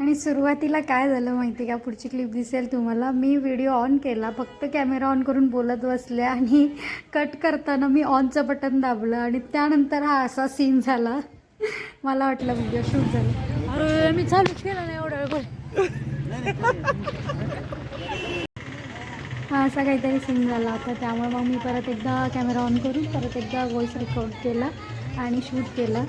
आणि सुरुवातीला काय झालं माहिती का? पुढची क्लिप दिसेल तुम्हाला. मी व्हिडिओ ऑन केला. फक्त कॅमेरा ऑन करून बोलत बसले आणि कट करताना मी ऑनचं बटन दाबलं आणि त्यानंतर हा असा सीन झाला. मला वाटलं व्हिडिओ शूट झाला. अरे मी चालू केला नाही एवढा हा असा काहीतरी सीन झाला. होता त्यामुळे मग मी परत एकदा कॅमेरा ऑन करून परत एकदा व्हॉइस रेकॉर्ड केला आणि शूट केला.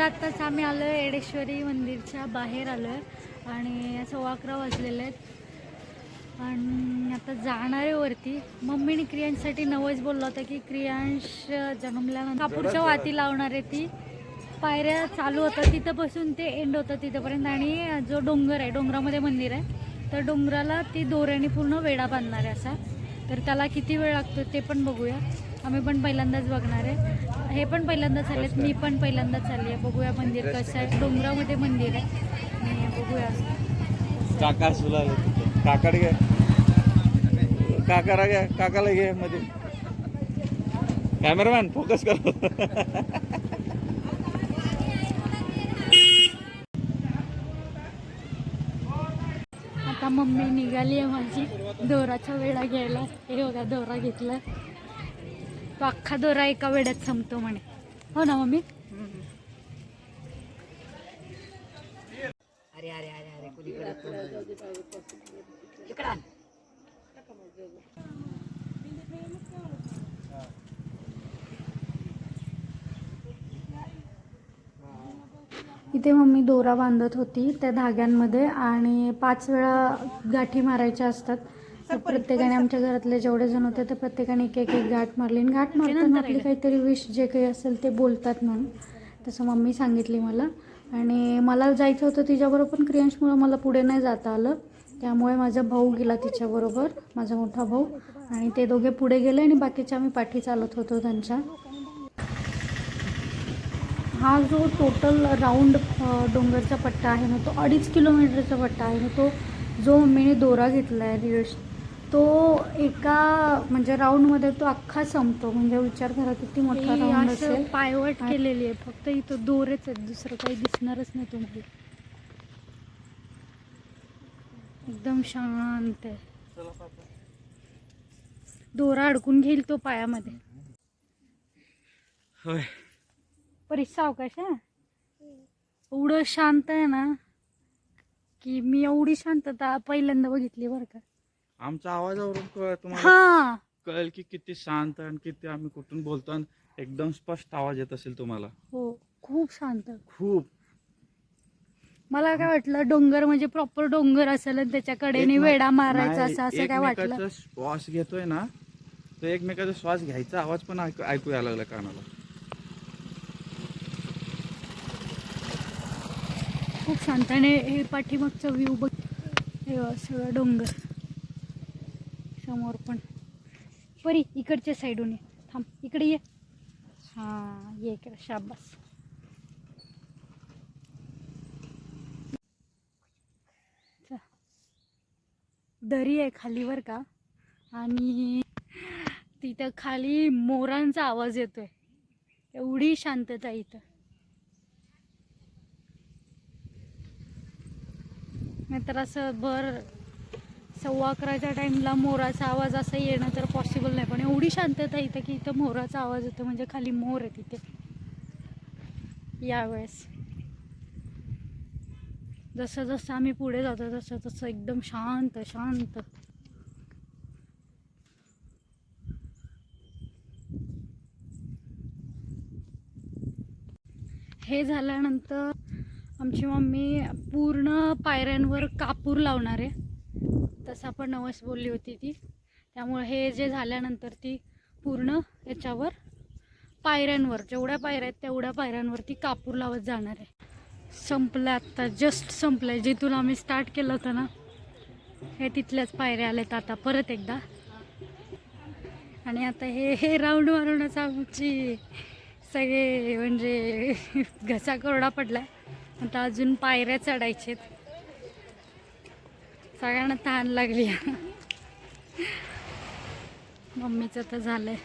तर आत्ताच आम्ही आलो आहे येडेश्वरी मंदिरच्या बाहेर आलो आहे आणि सव्वा अकरा वाजलेले आहेत. आणि आता जाणार आहे वरती. मम्मीने क्रियांसाठी नवस बोलला होता की क्रियांश जन्मल्यानंतर कापूरच्या वाती लावणार आहे ती. पायऱ्या चालू होतात. तिथं बसून ते एंड होतं तिथंपर्यंत. आणि जो डोंगर आहे डोंगरामध्ये मंदिर आहे. तर डोंगराला ती दोऱ्याने पूर्ण वेढा बांधणार आहे असा. तर त्याला किती वेळ लागतो ते पण बघूया. आम्ही पण पहिल्यांदाच बघणार आहे. हे पण पहिल्यांदाच आलेत मी पण पहिल्यांदाच आली आहे. बघूया मंदिर कसं आहे. डोंगरामध्ये मंदिर आहे. आणि बघूया. काका सुला काकाड घे. काकाला घ्या काकाला घे मध्ये. कॅमेरामॅन फोकस कर. आता मम्मी निघाली आहे माझी. दोराचा वेळा घ्यायला. हे बघा दोरा घेतला. तो अख्खा दोरा एका वेळात संपतो म्हणे. हो ना मम्मी? अरे अरे अरे अरे कुणीकडे. इथे मम्मी दोरा बांधत होती त्या धाग्यांमध्ये आणि पाच वेळा गाठी मारायच्या असतात. प्रत्येकाने आमच्या घरातले जेवढे जण होते ते प्रत्येकाने एक एक एक गाठ मारली. आणि गाठ मारताना आपली काहीतरी विश जे काही असेल ते बोलतात म्हणून तसं मम्मी सांगितली मला. आणि मला जायचं होतं तिच्याबरोबर पण क्रियांशमुळं मला पुढे नाही जाता आलं. त्यामुळे माझा भाऊ गेला तिच्याबरोबर माझा मोठा भाऊ. आणि ते दोघे पुढे गेले आणि बाकीचे आम्ही पाठी चालत होतो त्यांच्या. हा जो टोटल राऊंड डोंगरचा पट्टा आहे ना तो अडीच किलोमीटरचा पट्टा आहे. ना तो जो मम्मीने दोरा घेतला आहे रील्स तो एका म्हणजे राऊंडमध्ये तो अख्खा संपतो. म्हणजे विचार करा किती मोठा राऊंड असेल. पायवट केलेली आहे. फक्त इथं दोरेच आहेत. दुसरं काही दिसणारच नाही तुम्हाला. एकदम शांत आहे. दोरा अडकून घेईल तो पायामध्ये. होय. परीक्षा सावकाश आहे एवढं शांत आहे ना की मी एवढी शांतता पहिल्यांदा बघितली बरं का. आमच्या आवाजावरून कळ तुम्हाला हा. कळेल की किती शांत आणि किती आम्ही कुठून बोलतो आणि एकदम स्पष्ट आवाज येत असेल तुम्हाला. हो खूप शांत. खूप. मला काय वाटलं डोंगर म्हणजे प्रॉपर डोंगर असेल आणि त्याच्या कडेने एकमेक- वेडा मारायचा नाही, असं असं काय वाटलं? एकमेकाचा श्वास घेतोय ना तर एकमेकाचा श्वास घ्यायचा आवाज पण ऐकू ऐकू यायला लागला कानाला. खूप शांत. आणि हे पाठीमागचा व्ह्यू बघ हे सगळं डोंगर. समोर पण. परी इकडच्या साईडून ये. थांब इकडे ये. हा ये इकडे शाबास. दरी आहे खालीवर का? आणि तिथं खाली मोरांचा आवाज येतोय. एवढी शांतता इथं इथं. नाहीतर असं भर सव्वा अकराच्या टाईमला मोराचा आवाज असं येणं तर पॉसिबल नाही. पण एवढी शांतता इथं की इथं मोराचा आवाज येतो म्हणजे खाली मोर आहे तिथे. यावेळेस. जसं जसं आम्ही पुढे जातो तसं तसं एकदम शांत शांत. हे झाल्यानंतर आमची मम्मी पूर्ण पायऱ्यांवर कापूर लावणार आहे. तसं पण नवस बोलली होती ती. त्यामुळे हे जे झाल्यानंतर ती पूर्ण याच्यावर पायऱ्यांवर जेवढ्या पायऱ्या आहेत तेवढ्या पायऱ्यांवरती कापूर लावत जाणार आहे. संपलं आत्ता जस्ट संपलं आहे जिथून आम्ही स्टार्ट केलं होतं ना हे तिथल्याच पायऱ्या आल्यात आता परत एकदा. आणि आता हे हे राऊंड मारूनच आमची सगळे म्हणजे घसा कोरडा पडला आता अजून पायऱ्या चढायचेत. सगळ्यांना तहान लागली. मम्मीचं तर झालंय.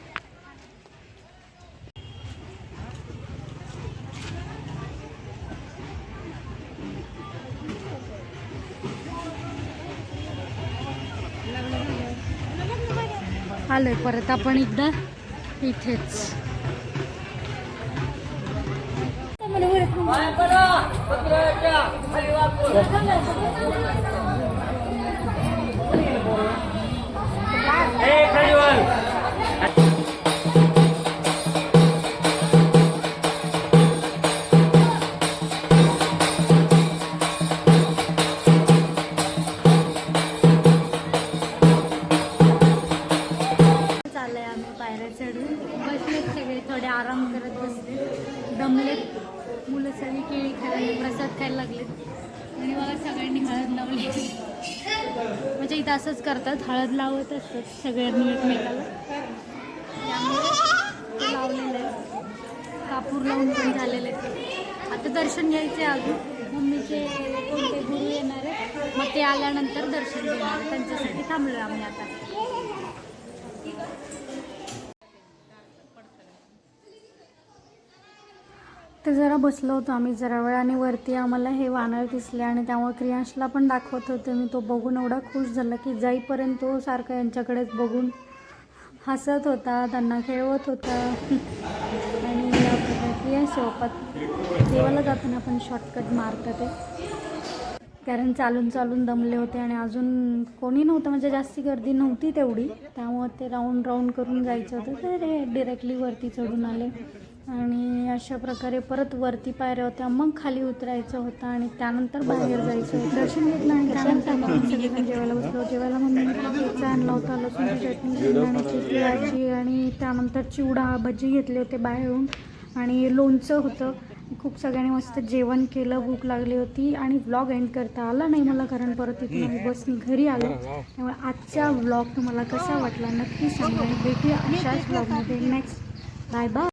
आलोय परत आपण एकदा इथेच. मुलं सगळी केळी खायला प्रसाद खायला लागले आणि मला सगळ्यांनी हळद लावली. म्हणजे इथं असंच करतात हळद लावत असतात सगळ्यांनी एकमेकाला. त्यामुळे लावलेलं आहे. कापूर लावून पण झालेले आहे. आता दर्शन घ्यायचे अजून. मम्मीचे कोणते गुरु येणार आहे मग ते आल्यानंतर दर्शन घेणार त्यांच्यासाठी थांबलो आम्ही आता. ते जरा बसलो होतो आम्ही जरा वेळ आणि वरती आम्हाला हे वानर दिसले आणि त्यामुळे क्रियांशला पण दाखवत होते. मी तो बघून एवढा खुश झाला की जाईपर्यंत तो सारखा यांच्याकडेच बघून हसत होता त्यांना खेळवत होता. आणि क्रिया प्रकारे देवाला जाताना पण शॉर्टकट मारतं ते. कारण चालून चालून दमले होते आणि अजून कोणी नव्हतं म्हणजे जास्ती गर्दी नव्हती तेवढी. त्यामुळे ते राऊंड राऊंड करून जायचं होतं तर ते डिरेक्टली वरती चढून आले. आणि अशा प्रकारे परत वरती पायऱ्या होत्या मग खाली उतरायचं होतं आणि त्यानंतर बाहेर जायचं होतं. दर्शन घेतलं आणि त्यानंतर मग सगळेजण जेवायला बसलो. जेवायला मग मी पिझ्झा आणला होता लसूणची चटणी शेंगदाण्याची भाजी आणि त्यानंतर चिवडा भजी घेतले होते बाहेरून. आणि लोणचं होतं. खूप सगळ्यांनी मस्त जेवण केलं भूक लागली होती आणि व्लॉग एंड करता आला नाही मला कारण परत इथून आम्ही बसनी घरी आलो. त्यामुळे आजचा व्लॉग तुम्हाला कसा वाटला नक्की सांगा भेटूया अशाच व्लॉगमध्ये नेक्स्ट बाय बाय